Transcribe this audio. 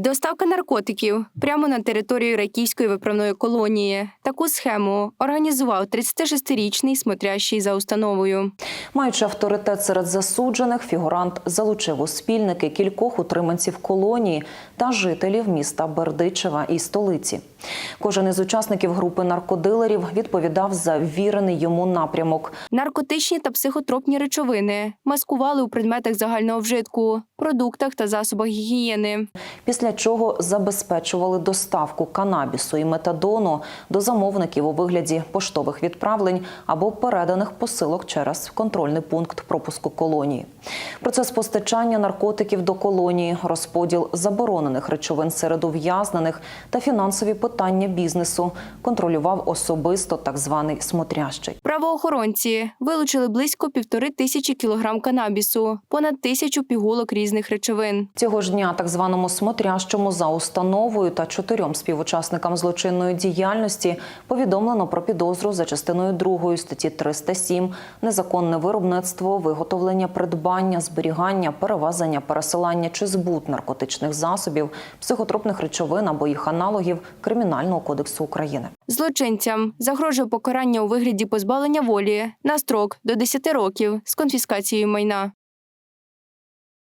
Доставка наркотиків прямо на територію ракійської виправної колонії. Таку схему організував 36-річний смотрящий за установою. Маючи авторитет серед засуджених, фігурант залучив у спільники кількох утриманців колонії та жителів міста Бердичева і столиці. Кожен із учасників групи наркодилерів відповідав за ввірений йому напрямок. Наркотичні та психотропні речовини маскували у предметах загального вжитку, продуктах та засобах гігієни. Після чого забезпечували доставку канабісу і метадону до замовників у вигляді поштових відправлень або переданих посилок через контрольний пункт пропуску колонії. Процес постачання наркотиків до колонії, розподіл заборонених речовин серед ув'язнених та фінансові питання бізнесу контролював особисто так званий смотрящий. Правоохоронці вилучили близько півтори тисячі кілограм канабісу, понад тисячу пігулок різних речовин. Цього ж дня так званому смотрящому за установою та чотирьом співучасникам злочинної діяльності повідомлено про підозру за частиною 2 статті 307 незаконне виробництво, виготовлення, придбання, зберігання, перевезення, пересилання чи збут наркотичних засобів, психотропних речовин або їх аналогів Кримінального кодексу України. Злочинцям загрожує покарання у вигляді позбавлення волі на строк до 10 років з конфіскацією майна.